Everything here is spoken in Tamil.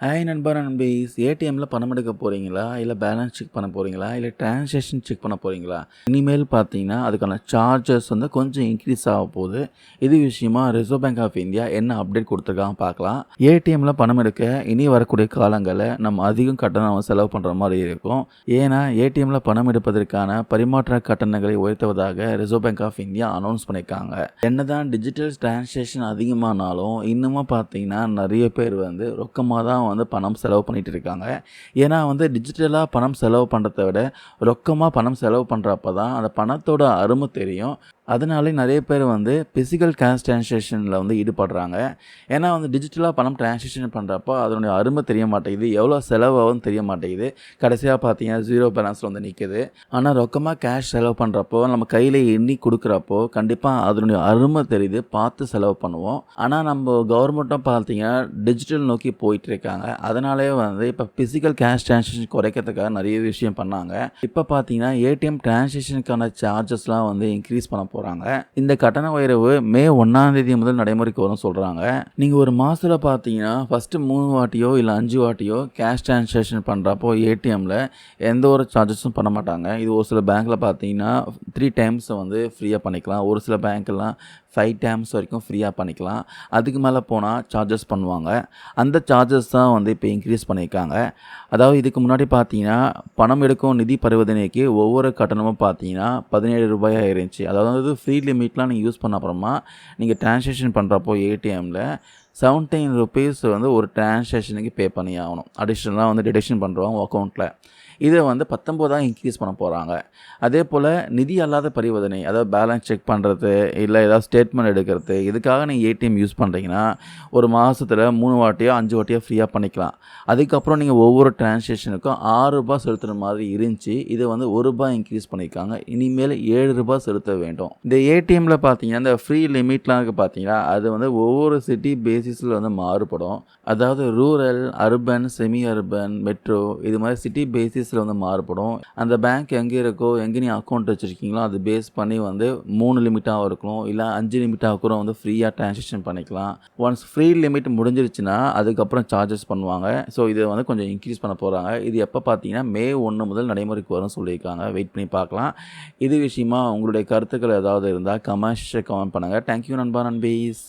ஹாய் நண்பர் நண்பீஸ் ஏடிஎம்மில் பணம் எடுக்க போகிறீங்களா இல்லை பேலன்ஸ் செக் பண்ண போகிறீங்களா இல்லை ட்ரான்சாக்ஷன் செக் பண்ண போகிறீங்களா இனிமேல் பார்த்தீங்கன்னா அதுக்கான சார்ஜஸ் வந்து கொஞ்சம் இன்க்ரீஸ் ஆக போகுது. இது விஷயமா ரிசர்வ் பேங்க் ஆஃப் இந்தியா என்ன அப்டேட் கொடுத்துருக்காங்க பார்க்கலாம். ஏடிஎம்மில் பணம் எடுக்க இனி வரக்கூடிய காலங்களில் நம்ம அதிகம் கட்டணம் செலவு பண்ணுற மாதிரி இருக்கும். ஏன்னா ஏடிஎம்மில் பணம் எடுப்பதற்கான பரிமாற்ற கட்டணங்களை உயர்த்துவதாக reserve bank of India announce பண்ணியிருக்காங்க. என்னதான் டிஜிட்டல் டிரான்சாக்ஷன் அதிகமானாலும் இன்னமும் பார்த்தீங்கன்னா நிறைய பேர் வந்து ரொக்கமாக தான் வந்து பணம் செலவு பண்ணிகிட்டு இருக்காங்க ஏன்னா வந்து டிஜிட்டலாக பணம் செலவு பண்ணுறத விட ரொக்கமாக பணம் செலவு பண்ணுறப்ப தான் அந்த பணத்தோட அருமை தெரியும். அதனாலே நிறைய பேர் வந்து ஃபிசிக்கல் கேஷ் டிரான்சாக்ஷனில் வந்து ஈடுபடுறாங்க. ஏன்னா வந்து டிஜிட்டலாக பணம் டிரான்சாக்ஷன் பண்ணுறப்போ அதனுடைய அருமை தெரிய மாட்டேங்குது. எவ்வளோ செலவாகவும் தெரிய மாட்டேங்குது. கடைசியாக பார்த்தீங்கன்னா ஜீரோ பேலன்ஸில் வந்து நிற்குது ஆனால் ரொக்கமாக கேஷ் செலவு பண்ணுறப்போ நம்ம கையில் எண்ணி கொடுக்குறப்போ கண்டிப்பாக அதனுடைய அருமை தெரியுது. பார்த்து செலவு பண்ணுவோம். ஆனால் நம்ம கவர்மெண்ட்டும் பார்த்தீங்கன்னா டிஜிட்டல் நோக்கி போயிட்டு இருக்காங்க அதனாலே வந்து இப்போ ஃபிசிக்கல் கேஷ் டிரான்சாக்ஷன் குறைக்கிறதுக்காக நிறைய விஷயம் பண்ணாங்க. இப்போ பார்த்தீங்கன்னா ஏடிஎம் டிரான்சாக்ஷனுக்கான சார்ஜஸ்லாம் வந்து இன்க்ரீஸ் பண்ண போகிறாங்க இந்த கட்டண உயர்வு மே ஒன்றாம் தேதி முதல் நடைமுறைக்கு வரும் சொல்கிறாங்க நீங்கள் ஒரு மாதத்தில் பார்த்தீங்கன்னா ஃபஸ்ட்டு மூணு வாட்டியோ இல்லை அஞ்சு வாட்டியோ கேஷ் டிரான்சாக்ஷன் பண்ணுறப்போ ஏடிஎம்மில் எந்த ஒரு சார்ஜஸும் பண்ண மாட்டாங்க. இது ஒரு சில பேங்க்கில் பார்த்தீங்கன்னா த்ரீ டைம்ஸ் வந்து ஃப்ரீயாக பண்ணிக்கலாம். ஒரு சில பேங்க்கெல்லாம் ஃபைவ் டைம்ஸ் வரைக்கும் ஃப்ரீயாக பண்ணிக்கலாம். அதுக்கு மேலே போனால் சார்ஜஸ் பண்ணுவாங்க. அந்த சார்ஜஸ் தான் வந்து இப்போ இன்க்ரீஸ் பண்ணியிருக்காங்க. அதாவது இதுக்கு முன்னாடி பார்த்தீங்கன்னா பணம் எடுக்கும் நிதி பரிவர்த்தனைக்கு ஒவ்வொரு கட்டணமும் பார்த்தீங்கன்னா பதினேழு ரூபாயாக இருந்துச்சு அதாவது ஃப்ரீ லிமிட்லாம் நீங்கள் யூஸ் பண்ண அப்புறமா நீங்கள் டிரான்சாக்ஷன் பண்ணுறப்போ ஏடிஎம்மில் செவன்டீன் ருபீஸ் வந்து ஒரு டிரான்சாக்ஷனுக்கு பே பண்ணி ஆகணும் அடிஷ்னலாக வந்து டிடெக்ஷன் பண்ணுறோம் அக்கௌண்ட்டில் இதை வந்து பத்தொம்போதாக இன்க்ரீஸ் பண்ண போகிறாங்க அதே போல் நிதி அல்லாத பரிவர்த்தனை அதாவது பேலன்ஸ் செக் பண்ணுறது இல்லை ஏதாவது ஸ்டேட்மெண்ட் எடுக்கிறது இதுக்காக நீங்கள் ஏடிஎம் யூஸ் பண்ணுறீங்கன்னா ஒரு மாதத்தில் மூணு வாட்டியோ அஞ்சு வாட்டியோ ஃப்ரீயாக பண்ணிக்கலாம். அதுக்கப்புறம் நீங்கள் ஒவ்வொரு டிரான்சாக்ஷனுக்கும் ஆறு ரூபாய் செலுத்துகிற மாதிரி இருந்துச்சு இதை வந்து ஒரு ரூபாய் இன்க்ரீஸ் பண்ணியிருக்காங்க. இனிமேல் ஏழு ரூபாய் செலுத்த வேண்டும். இந்த ஏடிஎம்மில் பார்த்தீங்கன்னா இந்த ஃப்ரீ லிமிட்லாம் இருக்குது பார்த்தீங்கன்னா அது வந்து ஒவ்வொரு சிட்டி பேஸ் பேசிஸில் வந்து மாறுபடும். அதாவது rural urban semi urban metro இது மாதிரி சிட்டி பேசிஸில் வந்து மாறுபடும். அந்த பேங்க் எங்கே இருக்கோ எங்கே நீ அக்கௌண்ட் வச்சுருக்கீங்களோ அது பேஸ் பண்ணி வந்து மூணு லிமிட்டாக இருக்கணும் இல்லை அஞ்சு லிமிட்டாக கூட வந்து ஃப்ரீயாக ட்ரான்சாக்ஷன் பண்ணிக்கலாம். ஒன்ஸ் ஃப்ரீ லிமிட் முடிஞ்சிருச்சுன்னா அதுக்கப்புறம் சார்ஜஸ் பண்ணுவாங்க. ஸோ இதை வந்து கொஞ்சம் இன்க்ரீஸ் பண்ண போகிறாங்க இது எப்போ பார்த்தீங்கன்னா மே ஒன்று முதல் நடைமுறைக்கு வரும்னு சொல்லியிருக்காங்க. வெயிட் பண்ணி பார்க்கலாம். இது விஷயமா உங்களுடைய கருத்துக்கள் ஏதாவது இருந்தால் கமெண்ட்ஸை கமெண்ட் பண்ணுங்கள் தேங்க்யூ நண்பா நண்பீஸ்.